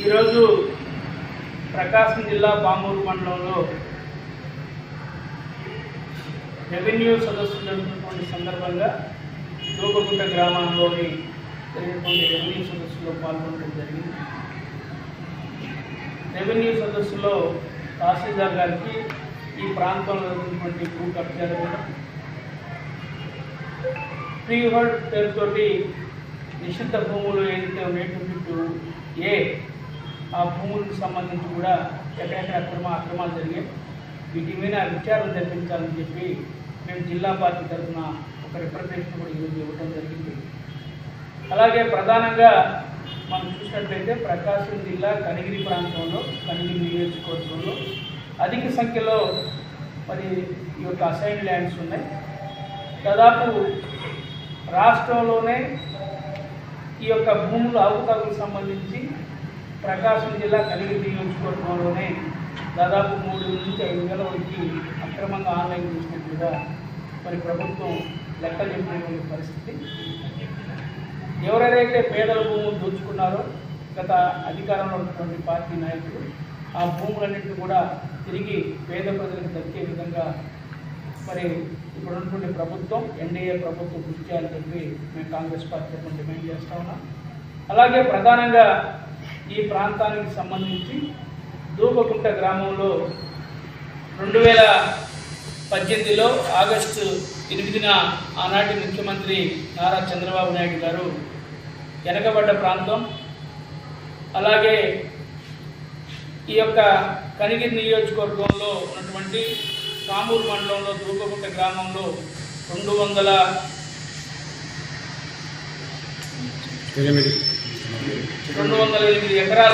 ఈరోజు ప్రకాశం జిల్లా పామూరు మండలంలో రెవెన్యూ సదస్సు జరుగుతున్నటువంటి సందర్భంగా దూపగుంట గ్రామంలోని జరిగినటువంటి రెవెన్యూ సదస్సులో పాల్గొనడం జరిగింది. రెవెన్యూ సదస్సులో తహసీల్దార్ గారికి ఈ ప్రాంతంలో ఉన్నటువంటి భూ కబ్జాలు మీద ఫ్రీ హోల్డ్ పేరుతోటి నిషిద్ధ భూములు ఏదైతే ఉన్నటువంటి ఏ ఆ భూములకు సంబంధించి కూడా ఎక్కడెక్కడ అక్రమ అక్రమాలు జరిగాయి. వీటి మీద విచారణ జరిపించాలని చెప్పి మేము జిల్లా పార్టీ తరఫున ఒక రిప్రజెంటేషన్ కూడా ఈరోజు ఇవ్వడం జరిగింది. అలాగే ప్రధానంగా మనం చూసినట్లయితే ప్రకాశం జిల్లా కనిగిరి ప్రాంతంలో కనిగిరి నియోజకవర్గంలో అధిక సంఖ్యలో మరి ఈ యొక్క అసైన్ ల్యాండ్స్ ఉన్నాయి. దాదాపు రాష్ట్రంలోనే ఈ యొక్క భూముల అవకతవకలకు సంబంధించి ప్రకాశం జిల్లా కలిగి నియోజకవర్గంలోనే దాదాపు మూడు నుంచి ఐదు వేల వరకు అక్రమంగా ఆన్లైన్ చూసినట్లుగా మరి ప్రభుత్వం లెక్కలు చెప్పినటువంటి పరిస్థితి. ఎవరెవరైతే పేదల భూములు దోచుకున్నారో గత అధికారంలో ఉన్నటువంటి పార్టీ నాయకులు ఆ భూములన్నింటినీ కూడా తిరిగి పేద ప్రజలకు దక్కే విధంగా మరి ఇప్పుడు ఉన్నటువంటి ప్రభుత్వం ఎన్డీఏ ప్రభుత్వం కృషి చేయాలని చెప్పి మేము కాంగ్రెస్ పార్టీ తరఫున డిమాండ్ చేస్తా ఉన్నాం. అలాగే ప్రధానంగా ఈ ప్రాంతానికి సంబంధించి దూపకుంట గ్రామంలో రెండు వేల పద్దెనిమిదిలో ఆగస్టు ఎనిమిదిన ఆనాటి ముఖ్యమంత్రి నారా చంద్రబాబు నాయుడు గారు వెనకబడ్డ ప్రాంతం. అలాగే ఈ యొక్క కనిగిరి నియోజకవర్గంలో ఉన్నటువంటి కామూరు మండలంలో దూపగుంట గ్రామంలో రెండు వందల రెండు వందల ఎనిమిది ఎకరాల